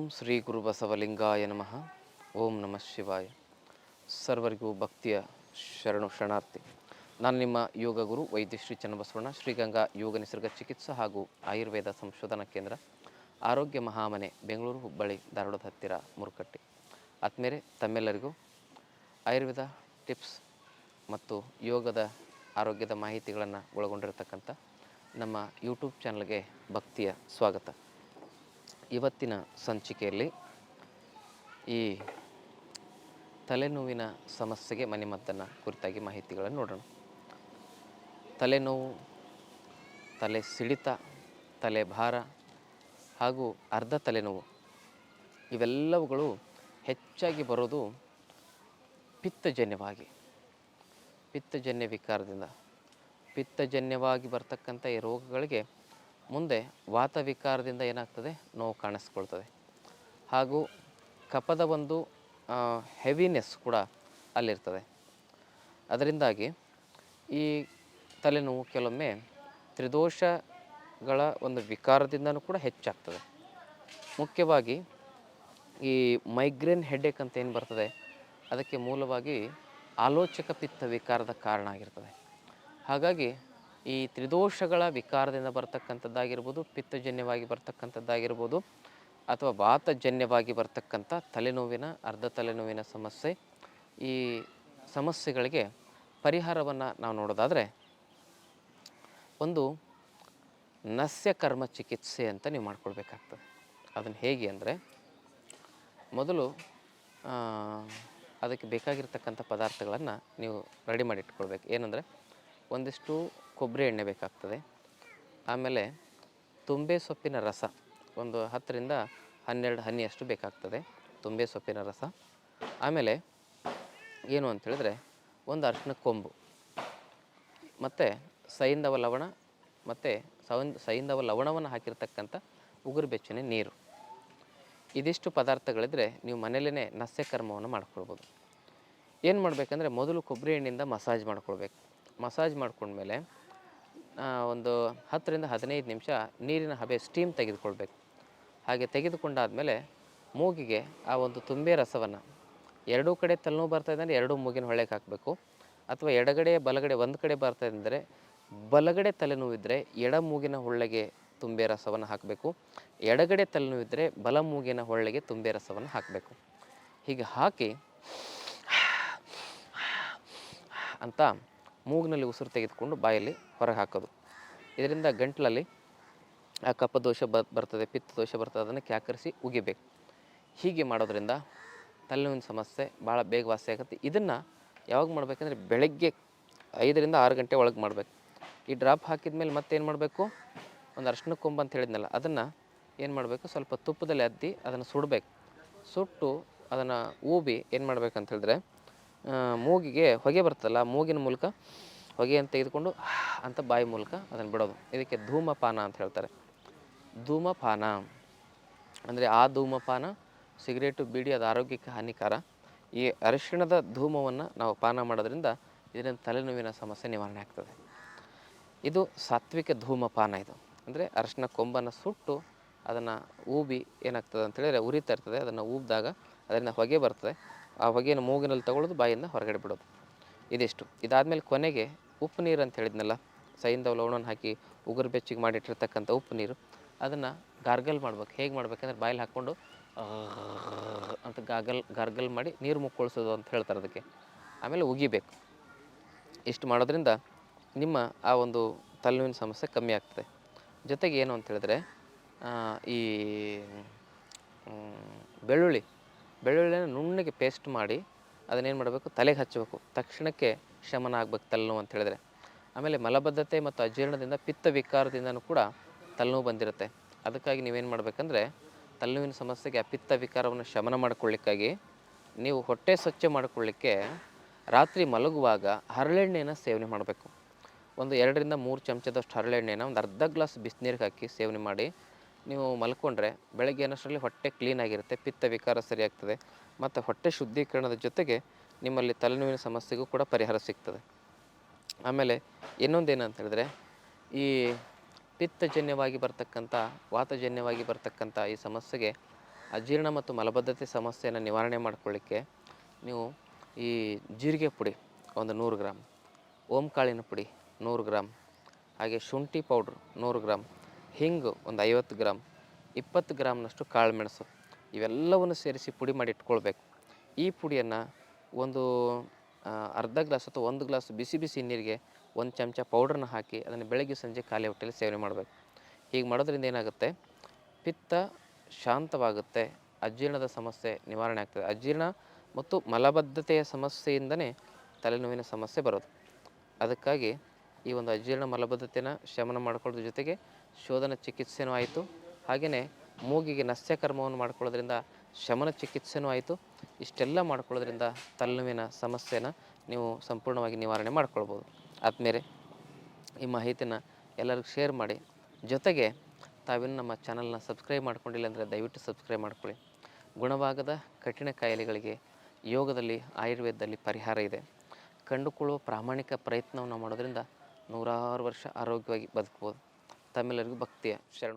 ಓಂ ಶ್ರೀ ಗುರು ಬಸವಲಿಂಗಾಯ ನಮಃ. ಓಂ ನಮಃ ಶಿವಾಯ. ಸರ್ವರಿಗೂ ಭಕ್ತಿಯ ಶರಣು ಶರಣಾರ್ಥಿ. ನಾನು ನಿಮ್ಮ ಯೋಗ ಗುರು ವೈದ್ಯ ಶ್ರೀ ಚನ್ನಬಸವಣ್ಣ, ಶ್ರೀಗಂಗಾ ಯೋಗ ನಿಸರ್ಗ ಚಿಕಿತ್ಸಾ ಹಾಗೂ ಆಯುರ್ವೇದ ಸಂಶೋಧನಾ ಕೇಂದ್ರ, ಆರೋಗ್ಯ ಮಹಾಮನೆ, ಬೆಂಗಳೂರು ಹುಬ್ಬಳ್ಳಿ, ಧಾರವಾಡದ ಹತ್ತಿರ ಮುರುಕಟ್ಟಿ. ಆದ್ಮೇಲೆ ತಮ್ಮೆಲ್ಲರಿಗೂ ಆಯುರ್ವೇದ ಟಿಪ್ಸ್ ಮತ್ತು ಯೋಗದ ಆರೋಗ್ಯದ ಮಾಹಿತಿಗಳನ್ನು ಒಳಗೊಂಡಿರತಕ್ಕಂಥ ನಮ್ಮ ಯೂಟ್ಯೂಬ್ ಚಾನಲ್ಗೆ ಭಕ್ತಿಯ ಸ್ವಾಗತ. ಇವತ್ತಿನ ಸಂಚಿಕೆಯಲ್ಲಿ ಈ ತಲೆನೋವಿನ ಸಮಸ್ಯೆಗೆ ಮನೆಮದ್ದನ್ನು ಕುರಿತಾಗಿ ಮಾಹಿತಿಗಳನ್ನು ನೋಡೋಣ. ತಲೆನೋವು, ತಲೆ ಸಿಡಿತ, ತಲೆ ಭಾರ ಹಾಗೂ ಅರ್ಧ ತಲೆನೋವು ಇವೆಲ್ಲವುಗಳು ಹೆಚ್ಚಾಗಿ ಬರೋದು ಪಿತ್ತಜನ್ಯವಾಗಿ. ಪಿತ್ತಜನ್ಯ ವಿಕಾರದಿಂದ. ಪಿತ್ತಜನ್ಯವಾಗಿ ಬರ್ತಕ್ಕಂಥ ಈ ರೋಗಗಳಿಗೆ ಮುಂದೆ ವಾತ ವಿಕಾರದಿಂದ ಏನಾಗ್ತದೆ? ನೋವು ಕಾಣಿಸ್ಕೊಳ್ತದೆ. ಹಾಗೂ ಕಪದ ಒಂದು ಹೆವಿನೆಸ್ ಕೂಡ ಅಲ್ಲಿರ್ತದೆ. ಅದರಿಂದಾಗಿ ಈ ತಲೆನೋವು ಕೆಲವೊಮ್ಮೆ ತ್ರಿದೋಷಗಳ ಒಂದು ವಿಕಾರದಿಂದನೂ ಕೂಡ ಹೆಚ್ಚಾಗ್ತದೆ. ಮುಖ್ಯವಾಗಿ ಈ ಮೈಗ್ರೇನ್ ಹೆಡ್ಡೇಕ್ ಅಂತ ಏನು ಬರ್ತದೆ? ಅದಕ್ಕೆ ಮೂಲವಾಗಿ ಆಲೋಚಕ ಪಿತ್ತ ವಿಕಾರದ ಕಾರಣ ಆಗಿರ್ತದೆ. ಹಾಗಾಗಿ ಈ ತ್ರಿದೋಷಗಳ ವಿಕಾರದಿಂದ ಬರ್ತಕ್ಕಂಥದ್ದಾಗಿರ್ಬೋದು, ಪಿತ್ತಜನ್ಯವಾಗಿ ಬರ್ತಕ್ಕಂಥದ್ದಾಗಿರ್ಬೋದು ಅಥವಾ ವಾತಜನ್ಯವಾಗಿ ಬರ್ತಕ್ಕಂಥ ತಲೆನೋವಿನ, ಅರ್ಧ ತಲೆನೋವಿನ ಸಮಸ್ಯೆ, ಈ ಸಮಸ್ಯೆಗಳಿಗೆ ಪರಿಹಾರವನ್ನು ನಾವು ನೋಡೋದಾದರೆ, ಒಂದು ನಸ್ಯ ಕರ್ಮ ಚಿಕಿತ್ಸೆ ಅಂತ ನೀವು ಮಾಡ್ಕೊಳ್ಬೇಕಾಗ್ತದೆ. ಅದನ್ನು ಹೇಗೆ ಅಂದರೆ, ಮೊದಲು ಅದಕ್ಕೆ ಬೇಕಾಗಿರ್ತಕ್ಕಂಥ ಪದಾರ್ಥಗಳನ್ನು ನೀವು ರೆಡಿ ಮಾಡಿ ಇಟ್ಕೊಳ್ಬೇಕು. ಏನಂದರೆ, ಒಂದಿಷ್ಟು ಕೊಬ್ಬರಿ ಎಣ್ಣೆ ಬೇಕಾಗ್ತದೆ. ಆಮೇಲೆ ತುಂಬೆ ಸೊಪ್ಪಿನ ರಸ, ಒಂದು ಹತ್ತರಿಂದ ಹನ್ನೆರಡು ಹನಿಯಷ್ಟು ಬೇಕಾಗ್ತದೆ ತುಂಬೆ ಸೊಪ್ಪಿನ ರಸ. ಆಮೇಲೆ ಏನು ಅಂತ ಹೇಳಿದ್ರೆ ಒಂದು ಅರ್ಶಿನ ಕೊಂಬು, ಮತ್ತು ಸೈಂಧವ ಲವಣ, ಮತ್ತು ಸವನ್ ಸೈಂಧವ ಲವಣವನ್ನು ಹಾಕಿರ್ತಕ್ಕಂಥ ಉಗುರು ಬೆಚ್ಚನೆ ನೀರು. ಇದಿಷ್ಟು ಪದಾರ್ಥಗಳಿದ್ರೆ ನೀವು ಮನೇಲೇ ನಸ್ಯ ಕರ್ಮವನ್ನು ಮಾಡ್ಕೊಳ್ಬೋದು. ಏನು ಮಾಡಬೇಕಂದ್ರೆ ಮೊದಲು ಕೊಬ್ಬರಿ ಎಣ್ಣೆಯಿಂದ ಮಸಾಜ್ ಮಾಡ್ಕೊಳ್ಬೇಕು. ಮಸಾಜ್ ಮಾಡ್ಕೊಂಡ್ಮೇಲೆ ಒಂದು ಹತ್ತರಿಂದ ಹದಿನೈದು ನಿಮಿಷ ನೀರಿನ ಹಬೆ ಸ್ಟೀಮ್ ತೆಗೆದುಕೊಳ್ಬೇಕು. ಹಾಗೆ ತೆಗೆದುಕೊಂಡಾದಮೇಲೆ ಮೂಗಿಗೆ ಆ ಒಂದು ತುಂಬೆ ರಸವನ್ನು, ಎರಡೂ ಕಡೆ ತಲೆನೋವು ಬರ್ತಾ ಅಂದರೆ ಎರಡೂ ಮೂಗಿನ ಹೊಳೆಗೆ ಹಾಕಬೇಕು. ಅಥವಾ ಎಡಗಡೆ ಬಲಗಡೆ ಒಂದು ಕಡೆ ಬರ್ತಾ ಇದ್ದರೆ ಬಲಗಡೆ ತಲೆನೋವಿದ್ದರೆ ಎಡ ಮೂಗಿನ ಹೊಳ್ಳೆಗೆ ತುಂಬೆ ರಸವನ್ನು ಹಾಕಬೇಕು. ಎಡಗಡೆ ತಲೆನೋವಿದ್ದರೆ ಬಲ ಮೂಗಿನ ಹೊಳ್ಳೆಗೆ ತುಂಬೆ ರಸವನ್ನು ಹಾಕಬೇಕು. ಹೀಗೆ ಹಾಕಿ ಅಂತ ಮೂಗಿನಲ್ಲಿ ಉಸಿರು ತೆಗೆದುಕೊಂಡು ಬಾಯಲ್ಲಿ ಹೊರಗೆ ಹಾಕೋದು. ಇದರಿಂದ ಗಂಟಲಲ್ಲಿ ಆ ಕಫದೋಷ ಬ, ಬರ್ತದೆ, ಪಿತ್ತ ದೋಷ ಬರ್ತದೆ, ಅದನ್ನು ಕ್ಯಾಕರಿಸಿ ಉಗಿಬೇಕು. ಹೀಗೆ ಮಾಡೋದ್ರಿಂದ ತಲೆನೋವಿನ ಸಮಸ್ಯೆ ಭಾಳ ಬೇಗ ವಾಸಿ ಆಗುತ್ತೆ. ಇದನ್ನು ಯಾವಾಗ ಮಾಡಬೇಕಂದ್ರೆ ಬೆಳಗ್ಗೆ ಐದರಿಂದ ಆರು ಗಂಟೆ ಒಳಗೆ ಮಾಡಬೇಕು. ಈ ಡ್ರಾಪ್ ಹಾಕಿದ ಮೇಲೆ ಮತ್ತೇನು ಮಾಡಬೇಕು? ಒಂದು ಅರ್ಶಿನ ಕೊಂಬ ಅಂತ ಹೇಳಿದ್ನಲ್ಲ, ಅದನ್ನು ಏನು ಮಾಡಬೇಕು? ಸ್ವಲ್ಪ ತುಪ್ಪದಲ್ಲಿ ಅದ್ದಿ ಅದನ್ನು ಸುಡಬೇಕು. ಸುಟ್ಟು ಅದನ್ನು ಊಬಿ ಏನು ಮಾಡ್ಬೇಕಂತ ಹೇಳಿದ್ರೆ ಮೂಗಿಗೆ ಹೊಗೆ ಬರ್ತಲ್ಲ ಮೂಗಿನ ಮೂಲಕ ಹೊಗೆಯನ್ನು ತೆಗೆದುಕೊಂಡು ಅಂತ ಬಾಯಿ ಮೂಲಕ ಅದನ್ನು ಬಿಡೋದು. ಇದಕ್ಕೆ ಧೂಮಪಾನ ಅಂತ ಹೇಳ್ತಾರೆ. ಧೂಮಪಾನ ಅಂದರೆ ಆ ಧೂಮಪಾನ ಸಿಗರೇಟು, ಬೀಡಿ, ಅದು ಆರೋಗ್ಯಕ್ಕೆ ಹಾನಿಕಾರ. ಈ ಅರಿಶಿಣದ ಧೂಮವನ್ನು ನಾವು ಪಾನ ಮಾಡೋದ್ರಿಂದ ಇದರಿಂದ ತಲೆನೋವಿನ ಸಮಸ್ಯೆ ನಿವಾರಣೆ ಆಗ್ತದೆ. ಇದು ಸಾತ್ವಿಕ ಧೂಮಪಾನ ಇದು. ಅಂದರೆ ಅರಿಶಿನ ಕೊಂಬನ್ನು ಸುಟ್ಟು ಅದನ್ನು ಊಬಿ ಏನಾಗ್ತದೆ ಅಂತ ಹೇಳಿದ್ರೆ ಉರಿತಾ ಇರ್ತದೆ. ಅದನ್ನು ಊಬಿದಾಗ ಅದರಿಂದ ಹೊಗೆ ಬರ್ತದೆ. ಆ ಹೊಗೆಯನ್ನು ಮೂಗಿನಲ್ಲಿ ತಗೊಳ್ಳೋದು, ಬಾಯಿಂದ ಹೊರಗಡೆ ಬಿಡೋದು. ಇದಿಷ್ಟು. ಇದಾದಮೇಲೆ ಕೊನೆಗೆ ಉಪ್ಪು ನೀರು ಅಂತ ಹೇಳಿದ್ನಲ್ಲ ಸೈಯಿಂದ ಲವಣವನ್ನು ಹಾಕಿ ಉಗುರು ಬೆಚ್ಚಿಗೆ ಮಾಡಿಟ್ಟಿರ್ತಕ್ಕಂಥ ಉಪ್ಪು ನೀರು. ಅದನ್ನು ಗಾರ್ಗಲ್ ಮಾಡ್ಬೇಕು. ಹೇಗೆ ಮಾಡ್ಬೇಕಂದ್ರೆ ಬಾಯಲ್ಲಿ ಹಾಕ್ಕೊಂಡು ಅಂತ ಗಾರ್ಗಲ್ ಗಾರ್ಗಲ್ ಮಾಡಿ ನೀರು ಮುಕ್ಕೊಳಿಸೋದು ಅಂತ ಹೇಳ್ತಾರೆ ಅದಕ್ಕೆ. ಆಮೇಲೆ ಉಗಿಬೇಕು. ಇಷ್ಟು ಮಾಡೋದ್ರಿಂದ ನಿಮ್ಮ ಆ ಒಂದು ತಲೆನೋವಿನ ಸಮಸ್ಯೆ ಕಮ್ಮಿ ಆಗ್ತದೆ. ಜೊತೆಗೆ ಏನು ಅಂತ ಹೇಳಿದ್ರೆ ಈ ಬೆಳ್ಳುಳ್ಳಿ. ಬೆಳ್ಳುಳ್ಳಿನ ನುಣ್ಣಗೆ ಪೇಸ್ಟ್ ಮಾಡಿ ಅದನ್ನೇನು ಮಾಡಬೇಕು? ತಲೆಗೆ ಹಚ್ಚಬೇಕು. ತಕ್ಷಣಕ್ಕೆ ಶಮನ ಆಗ್ಬೇಕು ತಲೆನೋವು ಅಂತ ಹೇಳಿದ್ರೆ. ಆಮೇಲೆ ಮಲಬದ್ಧತೆ ಮತ್ತು ಅಜೀರ್ಣದಿಂದ, ಪಿತ್ತ ವಿಕಾರದಿಂದನೂ ಕೂಡ ತಲೆನೋವು ಬಂದಿರುತ್ತೆ. ಅದಕ್ಕಾಗಿ ನೀವೇನು ಮಾಡಬೇಕಂದ್ರೆ, ತಲೆನೋವಿನ ಸಮಸ್ಯೆಗೆ ಆ ಪಿತ್ತ ವಿಕಾರವನ್ನು ಶಮನ ಮಾಡಿಕೊಳ್ಳಿಕ್ಕಾಗಿ ನೀವು ಹೊಟ್ಟೆ ಸ್ವಚ್ಛ ಮಾಡಿಕೊಳ್ಳಿಕ್ಕೆ ರಾತ್ರಿ ಮಲಗುವಾಗ ಹರಳೆಣ್ಣೆನ ಸೇವನೆ ಮಾಡಬೇಕು. ಒಂದು ಎರಡರಿಂದ ಮೂರು ಚಮಚದಷ್ಟು ಹರಳೆಣ್ಣೆನ ಒಂದು ಅರ್ಧ ಗ್ಲಾಸ್ ಬಿಸಿನೀರಿಗೆ ಹಾಕಿ ಸೇವನೆ ಮಾಡಿ ನೀವು ಮಲ್ಕೊಂಡ್ರೆ ಬೆಳಗ್ಗೆ ಅನ್ನೋಷ್ಟರಲ್ಲಿ ಹೊಟ್ಟೆ ಕ್ಲೀನ್ ಆಗಿರುತ್ತೆ, ಪಿತ್ತ ವಿಕಾರ ಸರಿಯಾಗ್ತದೆ ಮತ್ತು ಹೊಟ್ಟೆ ಶುದ್ಧೀಕರಣದ ಜೊತೆಗೆ ನಿಮ್ಮಲ್ಲಿ ತಲೆನೋವಿನ ಸಮಸ್ಯೆಗೂ ಕೂಡ ಪರಿಹಾರ ಸಿಗ್ತದೆ. ಆಮೇಲೆ ಇನ್ನೊಂದೇನಂತ ಹೇಳಿದ್ರೆ ಈ ಪಿತ್ತಜನ್ಯವಾಗಿ ಬರ್ತಕ್ಕಂಥ, ವಾತಜನ್ಯವಾಗಿ ಬರ್ತಕ್ಕಂಥ ಈ ಸಮಸ್ಯೆಗೆ ಅಜೀರ್ಣ ಮತ್ತು ಮಲಬದ್ಧತೆ ಸಮಸ್ಯೆಯನ್ನು ನಿವಾರಣೆ ಮಾಡ್ಕೊಳ್ಳಿಕ್ಕೆ ನೀವು ಈ ಜೀರಿಗೆ ಪುಡಿ ಒಂದು ನೂರು ಗ್ರಾಮ್ ಓಂಕಾಳಿನ ಪುಡಿ ನೂರು ಗ್ರಾಮ್ ಹಾಗೆ ಶುಂಠಿ ಪೌಡ್ರ್ ನೂರು ಗ್ರಾಮ್ ಹಿಂಗು ಒಂದು ಐವತ್ತು ಗ್ರಾಮ್, ಇಪ್ಪತ್ತು ಗ್ರಾಮ್ನಷ್ಟು ಕಾಳು ಮೆಣಸು ಇವೆಲ್ಲವನ್ನು ಸೇರಿಸಿ ಪುಡಿ ಮಾಡಿ ಇಟ್ಕೊಳ್ಬೇಕು. ಈ ಪುಡಿಯನ್ನು ಒಂದು ಅರ್ಧ ಗ್ಲಾಸ್ ಅಥವಾ ಒಂದು ಗ್ಲಾಸ್ ಬಿಸಿ ಬಿಸಿ ನೀರಿಗೆ ಒಂದು ಚಮಚ ಪೌಡ್ರನ್ನ ಹಾಕಿ ಅದನ್ನು ಬೆಳಗ್ಗೆ ಸಂಜೆ ಖಾಲಿ ಹೊಟ್ಟೆಯಲ್ಲಿ ಸೇವನೆ ಮಾಡಬೇಕು. ಹೀಗೆ ಮಾಡೋದ್ರಿಂದ ಏನಾಗುತ್ತೆ? ಪಿತ್ತ ಶಾಂತವಾಗುತ್ತೆ, ಅಜೀರ್ಣದ ಸಮಸ್ಯೆ ನಿವಾರಣೆ ಆಗ್ತದೆ. ಅಜೀರ್ಣ ಮತ್ತು ಮಲಬದ್ಧತೆಯ ಸಮಸ್ಯೆಯಿಂದನೇ ತಲೆನೋವಿನ ಸಮಸ್ಯೆ ಬರೋದು. ಅದಕ್ಕಾಗಿ ಈ ಒಂದು ಅಜೀರ್ಣ ಮಲಬದ್ಧತೆನ ಶಮನ ಮಾಡ್ಕೊಳ್ಳೋದ್ರ ಜೊತೆಗೆ ಶೋಧನ ಚಿಕಿತ್ಸೆನೂ ಆಯಿತು. ಹಾಗೆಯೇ ಮೂಗಿಗೆ ನಸ್ಯಕರ್ಮವನ್ನು ಮಾಡ್ಕೊಳ್ಳೋದ್ರಿಂದ ಶಮನ ಚಿಕಿತ್ಸೆನೂ ಆಯಿತು. ಇಷ್ಟೆಲ್ಲ ಮಾಡ್ಕೊಳ್ಳೋದ್ರಿಂದ ತಲೆನೋವಿನ ಸಮಸ್ಯೆನ ನೀವು ಸಂಪೂರ್ಣವಾಗಿ ನಿವಾರಣೆ ಮಾಡ್ಕೊಳ್ಬೋದು. ಆದಮೇಲೆ ಈ ಮಾಹಿತಿನ ಎಲ್ಲರಿಗೂ ಶೇರ್ ಮಾಡಿ. ಜೊತೆಗೆ ತಾವಿನ್ನು ನಮ್ಮ ಚಾನಲ್ನ ಸಬ್ಸ್ಕ್ರೈಬ್ ಮಾಡ್ಕೊಂಡಿಲ್ಲ ಅಂದರೆ ದಯವಿಟ್ಟು ಸಬ್ಸ್ಕ್ರೈಬ್ ಮಾಡ್ಕೊಳ್ಳಿ. ಗುಣವಾಗದ ಕಠಿಣ ಕಾಯಿಲೆಗಳಿಗೆ ಯೋಗದಲ್ಲಿ, ಆಯುರ್ವೇದದಲ್ಲಿ ಪರಿಹಾರ ಇದೆ. ಕಂಡುಕೊಳ್ಳುವ ಪ್ರಾಮಾಣಿಕ ಪ್ರಯತ್ನವನ್ನು ಮಾಡೋದ್ರಿಂದ ನೂರಾರು ವರ್ಷ ಆರೋಗ್ಯವಾಗಿ ಬದುಕ್ಬೋದು. ತಮ್ಮೆಲ್ಲರಿಗೂ ಭಕ್ತಿಯ ಶರಣ.